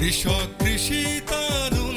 কৃষক কৃষি তার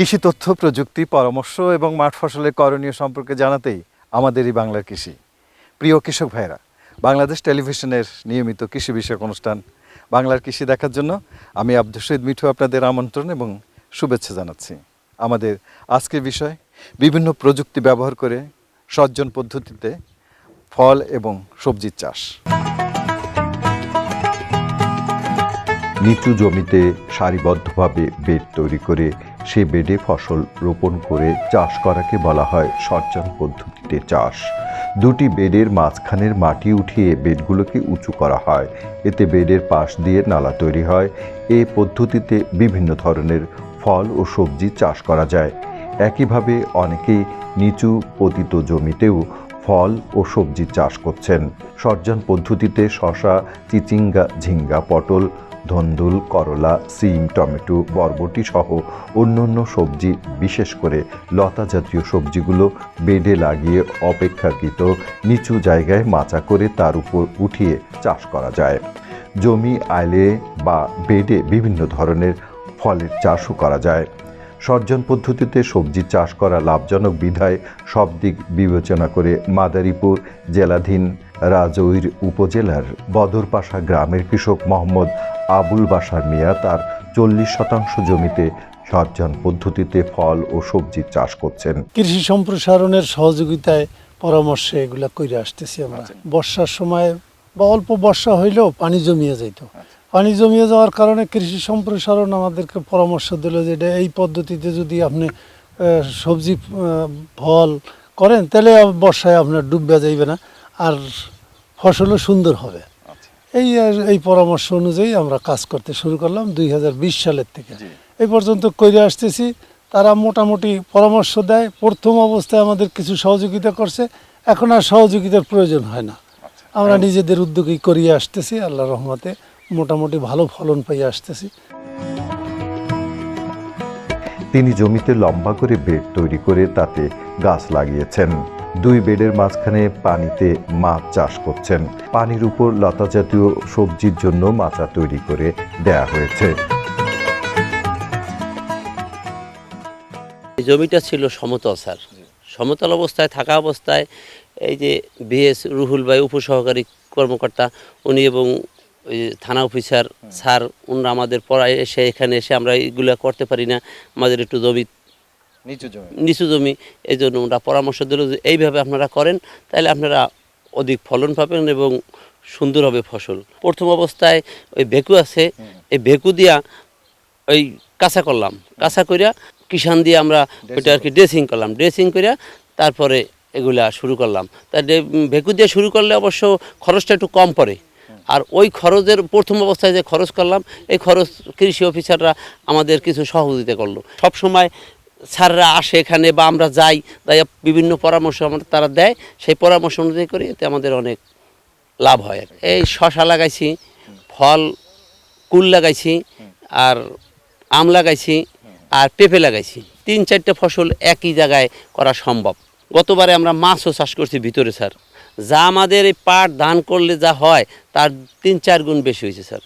কৃষি তথ্য, প্রযুক্তি, পরামর্শ এবং মাঠ ফসলের করণীয় সম্পর্কে জানাতেই আমাদের এই বাংলার কৃষি। প্রিয় কৃষক ভাইরা বাংলাদেশ টেলিভিশনের নিয়মিত কৃষি বিষয়ক অনুষ্ঠান বাংলার কৃষি দেখার জন্য আমি আব্দুল শহীদ মিঠু আপনাদের আমন্ত্রণ এবং শুভেচ্ছা জানাচ্ছি। আমাদের আজকের বিষয়, বিভিন্ন প্রযুক্তি ব্যবহার করে সজ্জন পদ্ধতিতে ফল এবং সবজির চাষ। নিচু জমিতে সারিবদ্ধভাবে বেড তৈরি করে সে বেডে ফসল রোপণ করে চাষ করাকে বলা হয় সজ্জন পদ্ধতিতে চাষ। দুটি বেডের মাঝখানের মাটি উঠিয়ে বেডগুলোকে উঁচু করা হয়। এতে বেডের পাশ দিয়ে নালা তৈরি হয়। এ পদ্ধতিতে বিভিন্ন ধরনের ফল ও সবজি চাষ করা যায়। একইভাবে অনেকেই নিচু পতিত জমিতেও ফল ও সবজি চাষ করছেন। সজ্জন পদ্ধতিতে শশা, চিচিঙ্গা, ঝিঙ্গা, পটল ধন্দুল, করলা, সিম, টমেটো, বরবটি সহ অন্যান্য সবজি, বিশেষ করে লতা জাতীয় সবজিগুলো বেডে লাগিয়ে অপেক্ষাকৃত নিচু জায়গায় মাচা করে তার উপর উঠিয়ে চাষ করা যায়। জমি আইলে বা বেডে বিভিন্ন ধরনের ফলের চাষও করা যায়। সজ্জন পদ্ধতিতে সবজি চাষ করা লাভজনক বিধায় সব দিক বিবেচনা করে মাদারীপুর জেলাধীন রাজৌর উপজেলার বদরপাশা গ্রামের কৃষক মোহাম্মদ আবুল বাসার মিয়া তার চল্লিশ শতাংশ জমিতে সজ্জন পদ্ধতিতে ফল ও সবজি চাষ করছেন। কৃষি সম্প্রসারণের সহযোগিতায় পরামর্শে এগুলা করে আসতেছি আমরা। বর্ষার সময় বা অল্প বর্ষা হইলেও পানি জমিয়ে যাইতো। পানি জমিয়ে যাওয়ার কারণে কৃষি সম্প্রসারণ আমাদেরকে পরামর্শ দিল যে এটা এই পদ্ধতিতে যদি আপনি সবজি ফল করেন তাহলে বর্ষায় আপনার ডুববে যাইবে না আর ফসলও সুন্দর হবে। এই আর- এই পরামর্শ অনুযায়ী আমরা কাজ করতে শুরু করলাম দুই হাজার বিশ সালের থেকে। এই পর্যন্ত করে আসতেছি তারা মোটামুটি পরামর্শ দেয় প্রথম অবস্থায় আমাদের কিছু সহযোগিতা করছে এখন আর সহযোগিতার প্রয়োজন হয় না। আমরা নিজেদের উদ্যোগেই করিয়ে আসতেছি আল্লাহ রহমতে। মোটামুটি ভালো ফলন পাইয়ে আসতেছি। তিনি জমিতে লম্বা করে বেড তৈরি করে তাতে গাছ লাগিয়েছেন। দুই বেডের মাঝখানে পানিতে মাছ চাষ করছেন। পানির উপর লতা জাতীয় সবজির জন্য মাচা তৈরি করে দেয়া হয়েছে। এই জমিটা ছিল সমতল স্যার। সমতল অবস্থায় থাকা অবস্থায় এই যে বিএস রুহুল ভাই উপসহকারী কর্মকর্তা উনি এবং ওই থানা অফিসার স্যার উনরা আমাদের পড়ায় এসে এখানে এসে আমরা এইগুলো করতে পারি না। আমাদের একটু জমি নিচু জমি। নিচু জমি এই জন্য ওরা পরামর্শ দিল যে এইভাবে আপনারা করেন তাহলে আপনারা অধিক ফলন পাবেন এবং সুন্দর হবে ফসল। প্রথম অবস্থায় ওই ভেকু আছে এই ভেকু দিয়া ওই কাঁচা করলাম। কাঁচা করিয়া কিষান দিয়ে আমরা ওইটা আর কি ড্রেসিং করলাম। ড্রেসিং করিয়া তারপরে এগুলা শুরু করলাম। তা ডে- উম, ভেকু দিয়ে শুরু করলে অবশ্য খরচটা একটু কম পড়ে। আর ওই খরচের প্রথম অবস্থায় যে খরচ করলাম, এই খরচ কৃষি অফিসাররা আমাদের কিছু সহযোগিতা করল। সব সময় স্যাররা আসে এখানে বা আমরা যাই, তাই বিভিন্ন পরামর্শ আমাদের তারা দেয়। সেই পরামর্শ অনুযায়ী করি, এতে আমাদের অনেক লাভ হয়। এই শশা লাগাইছি, ফল, কুল লাগাইছি, আর আম লাগাইছি, আর পেঁপে লাগাইছি। তিন চারটে ফসল একই জায়গায় করা সম্ভব। গতবারে আমরা মাছও চাষ করছি ভিতরে, স্যার। যা আমাদের এই পাট ধান করলে যা হয় তার তিন চার গুণ বেশি হয়েছে স্যার।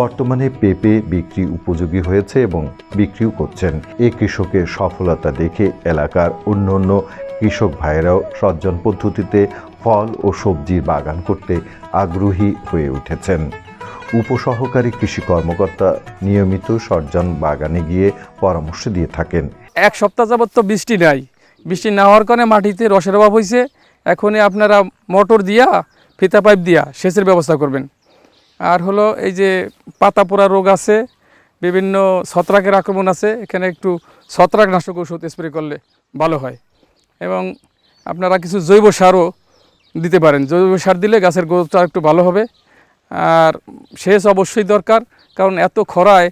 বর্তমানে পেঁপে বিক্রি উপযোগী হয়েছে এবং বিক্রিও করছেন। এ কৃষকের সফলতা দেখে এলাকার অন্য অন্য কৃষক ভাইয়েরাও সজ্জন পদ্ধতিতে ফল ও সবজির বাগান করতে আগ্রহী হয়ে উঠেছেন। উপসহকারী কৃষি কর্মকর্তা নিয়মিত সজ্জন বাগানে গিয়ে পরামর্শ দিয়ে থাকেন। এক সপ্তাহ যাবত তো বৃষ্টি নাই। বৃষ্টি না হওয়ার কারণে মাটিতে রসের অভাব হয়েছে। এখনই আপনারা মোটর দিয়া, ফিতা পাইপ দিয়া সেচের ব্যবস্থা করবেন। আর হলো এই যে পাতা পোড়া রোগ আছে, বিভিন্ন ছত্রাকের আক্রমণ আছে, এখানে একটু ছত্রাকনাশক ওষুধ স্প্রে করলে ভালো হয়। এবং আপনারা কিছু জৈব সারও দিতে পারেন। জৈব সার দিলে গাছের গ্রোথটা একটু ভালো হবে। আর সেচ অবশ্যই দরকার, কারণ এত খরায়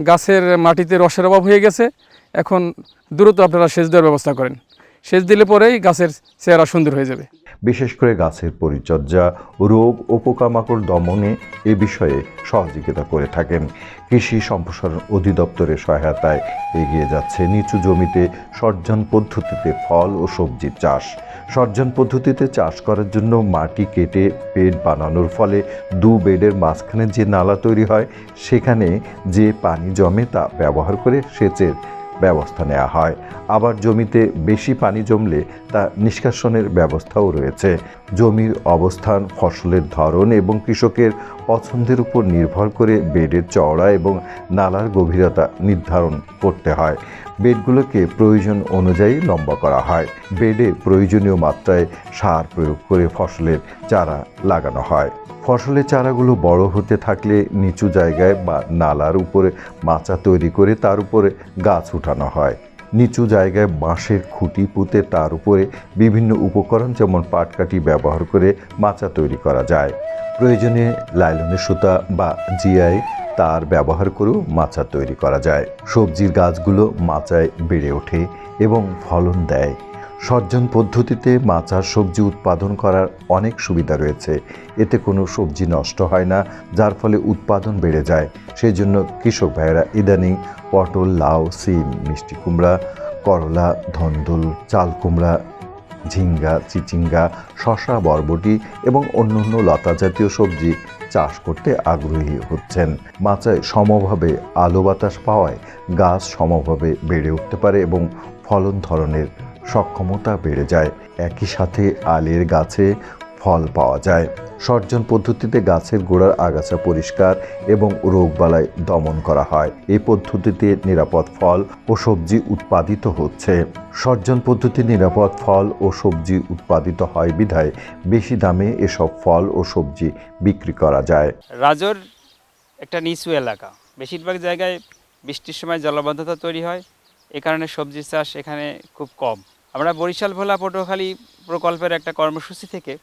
গাছের মাটিতে রসের অভাব হয়ে গেছে। এখন দ্রুত আপনারা সেচ দেওয়ার ব্যবস্থা করেন। সেচ দিলে পরেই গাছের চেহারা সুন্দর হয়ে যাবে। বিশেষ করে গাছের পরিচর্যা, রোগ ও পোকামাকড় দমনে এ বিষয়ে সহযোগিতা করে থাকেন। কৃষি সম্প্রসারণ অধিদপ্তরের সহায়তায় এগিয়ে যাচ্ছে নিচু জমিতে সর্জন পদ্ধতিতে ফল ও সবজির চাষ। সর্জন পদ্ধতিতে চাষ করার জন্য মাটি কেটে বেড বানানোর ফলে দু বেডের মাঝখানে যে নালা তৈরি হয়, সেখানে যে পানি জমে তা ব্যবহার করে সেচের ব্যবস্থা নেওয়া হয়। আবার জমিতে বেশি পানি জমলে তা নিষ্কাশনের ব্যবস্থাও রয়েছে। জমির অবস্থান, ফসলের ধরন এবং কৃষকের পছন্দের উপর নির্ভর করে বেডের চওড়া এবং নালার গভীরতা নির্ধারণ করতে হয়। বেডগুলোকে প্রয়োজন অনুযায়ী লম্বা করা হয়। বেডে প্রয়োজনীয় মাত্রায় সার প্রয়োগ করে ফসলের চারা লাগানো হয়। ফসলের চারাগুলো বড় হতে থাকলে নিচু জায়গায় বা নালার উপরে মাচা তৈরি করে তার উপরে গাছ উঠানো হয়। নিচু জায়গায় বাঁশের খুঁটি পুঁতে তার উপরে বিভিন্ন উপকরণ যেমন পাটকাঠি ব্যবহার করে মাচা তৈরি করা যায়। প্রয়োজনে লাইলনের সুতা বা জিআই তার ব্যবহার করেও মাচা তৈরি করা যায়। সবজির গাছগুলো মাচায় বেড়ে ওঠে এবং ফলন দেয়। সর্জন পদ্ধতিতে মাচার সবজি উৎপাদন করার অনেক সুবিধা রয়েছে। এতে কোনো সবজি নষ্ট হয় না, যার ফলে উৎপাদন বেড়ে যায়। সেই জন্য কৃষক ভাইয়েরা ইদানিং পটল, লাউ, সিম, মিষ্টি কুমড়া, করলা, ধন্দুল, চাল কুমড়া, ঝিঙ্গা, চিচিঙ্গা শশা বরবটি এবং অন্যান্য লতা জাতীয় সবজি চাষ করতে আগ্রহী হচ্ছেন। মাচায় সমভাবে আলো বাতাস পাওয়ায় গাছ সমভাবে বেড়ে উঠতে পারে এবং ফলন ধরনের সক্ষমতা বেড়ে যায়। একই সাথে আলের গাছে ফল পাওয়া যায়। সর্জন পদ্ধতিতে গাছের গোড়ার আগাছা পরিষ্কার এবং রোগবালাই দমন করা হয়। এই পদ্ধতিতে নিরাপদ ফল ও সবজি উৎপাদিত হচ্ছে। সর্জন পদ্ধতি নিরাপদ ফল ও সবজি উৎপাদিত হয় বিধায় বেশি দামে এসব ফল ও সবজি বিক্রি করা যায়। রাজর একটা নিচু এলাকা। বেশিরভাগ জায়গায় বৃষ্টির সময় জলবদ্ধতা তৈরি হয়। এ কারণে সবজি চাষ এখানে খুব কম। আমরা বরিশাল, ভোলা, পটুয়াখালী প্রকল্পের একটা কর্মসূচি থেকে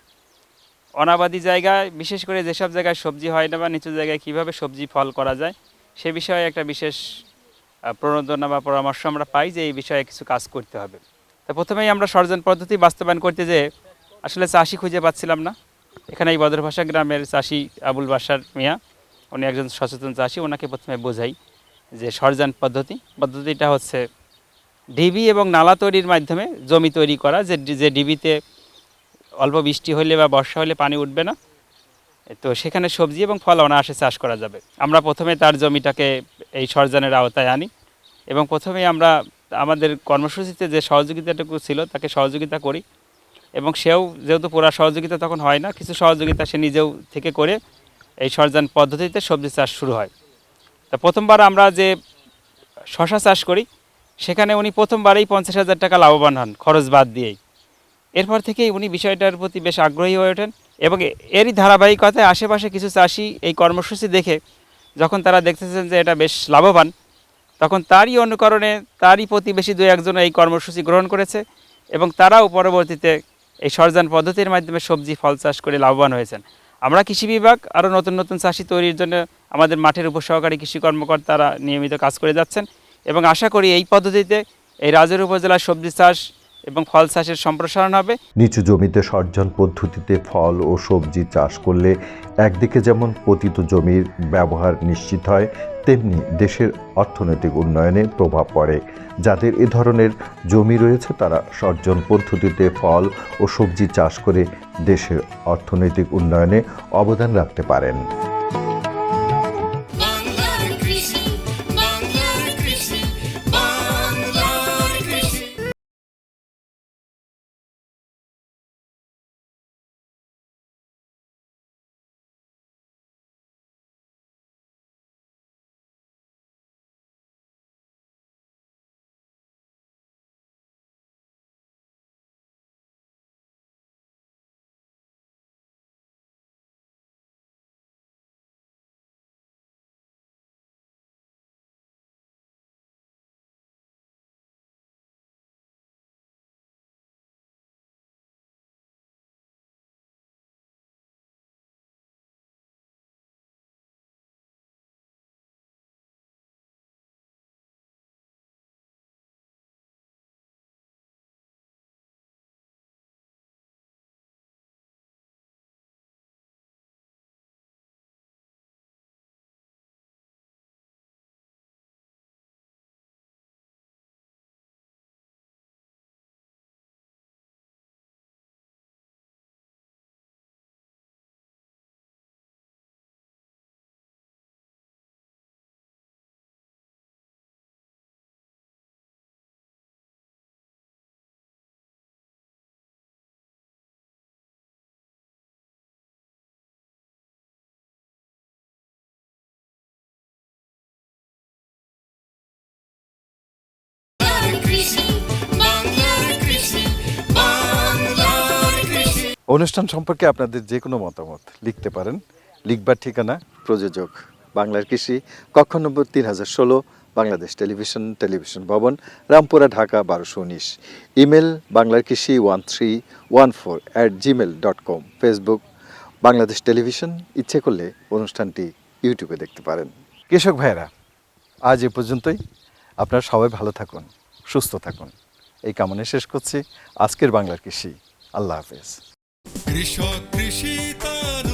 অনাবাদি জায়গায়, বিশেষ করে যেসব জায়গায় সবজি হয় না বা নিচু জায়গায় কীভাবে সবজি ফল করা যায়, সে বিষয়ে একটা বিশেষ প্রণোদনা বা পরামর্শ আমরা পাই যে এই বিষয়ে কিছু কাজ করতে হবে। তো প্রথমেই আমরা সর্জন পদ্ধতি বাস্তবায়ন করতে যে আসলে চাষি খুঁজে পাচ্ছিলাম না। এখানে এই বদরভাষা গ্রামের চাষি আবুল বাসার মিয়া, উনি একজন সচেতন চাষি ওনাকে প্রথমে বোঝাই যে সরজান পদ্ধতি, পদ্ধতিটা হচ্ছে ডিবি এবং নালা তৈরির মাধ্যমে জমি তৈরি করা, যে যে ডিবিতে অল্প বৃষ্টি হলে বা বর্ষা হলে পানি উঠবে না। তো সেখানে সবজি এবং ফল অনায়াসে চাষ করা যাবে। আমরা প্রথমে তার জমিটাকে এই সরজানের আওতায় আনি এবং প্রথমে আমরা আমাদের কর্মসূচিতে যে সহযোগিতাটুকু ছিল তাকে সহযোগিতা করি এবং সেও যেহেতু পুরা সহযোগিতা তখন হয় না, কিছু সহযোগিতা সে নিজেও থেকে করে এই সরজান পদ্ধতিতে সবজি চাষ শুরু হয়। তা প্রথমবার আমরা যে শশা চাষ করি সেখানে উনি প্রথমবারেই পঞ্চাশ হাজার টাকা লাভবান হন, খরচ বাদ দিয়েই। এরপর থেকেই উনি বিষয়টার প্রতি বেশ আগ্রহী হয়ে ওঠেন এবং এরই ধারাবাহিকতায় আশেপাশে কিছু চাষি এই কর্মসূচি দেখে যখন তারা দেখতেছেন যে এটা বেশ লাভবান, তখন তারই অনুকরণে তারই প্রতিবেশী দু একজন এই কর্মসূচি গ্রহণ করেছে এবং তারাও পরবর্তীতে এই সরজান পদ্ধতির মাধ্যমে সবজি, ফল চাষ করে লাভবান হয়েছেন। আমরা কৃষি বিভাগ আরও নতুন নতুন চাষি তৈরির জন্য আমাদের মাঠের উপসহকারী কৃষি কর্মকর্তারা নিয়মিত কাজ করে যাচ্ছেন। এবং আশা করি এই পদ্ধতিতে এই রাজের উপজেলার সবজি চাষ এবং ফল চাষের সম্প্রসারণ হবে। নিচু জমিতে সর্জন পদ্ধতিতে ফল ও সবজি চাষ করলে একদিকে যেমন পতিত জমির ব্যবহার নিশ্চিত হয়, তেমনি দেশের অর্থনৈতিক উন্নয়নে প্রভাব পড়ে। যাদের এ ধরনের জমি রয়েছে, তারা সর্জন পদ্ধতিতে ফল ও সবজি চাষ করে দেশের অর্থনৈতিক উন্নয়নে অবদান রাখতে পারেন। অনুষ্ঠান সম্পর্কে আপনাদের যে কোনো মতামত লিখতে পারেন। লিখবার ঠিকানা প্রযোজক বাংলার কৃষি কক্ষ নম্বর তিন হাজার ষোলো বাংলাদেশ টেলিভিশন টেলিভিশন ভবন রামপুরা ঢাকা বারোশো উনিশ। ইমেল বাংলার কৃষি one three one four at Gmail dot com. Facebook Bangladesh television ইচ্ছে করলে অনুষ্ঠানটি ইউটিউবে দেখতে পারেন। কৃষক ভাইয়েরা আজ এ পর্যন্তই। আপনারা সবাই ভালো থাকুন সুস্থ থাকুন। এই কামনে শেষ করছি। আজকের বাংলার কৃষি। আল্লাহ হাফেজ। কৃষক কৃষি তার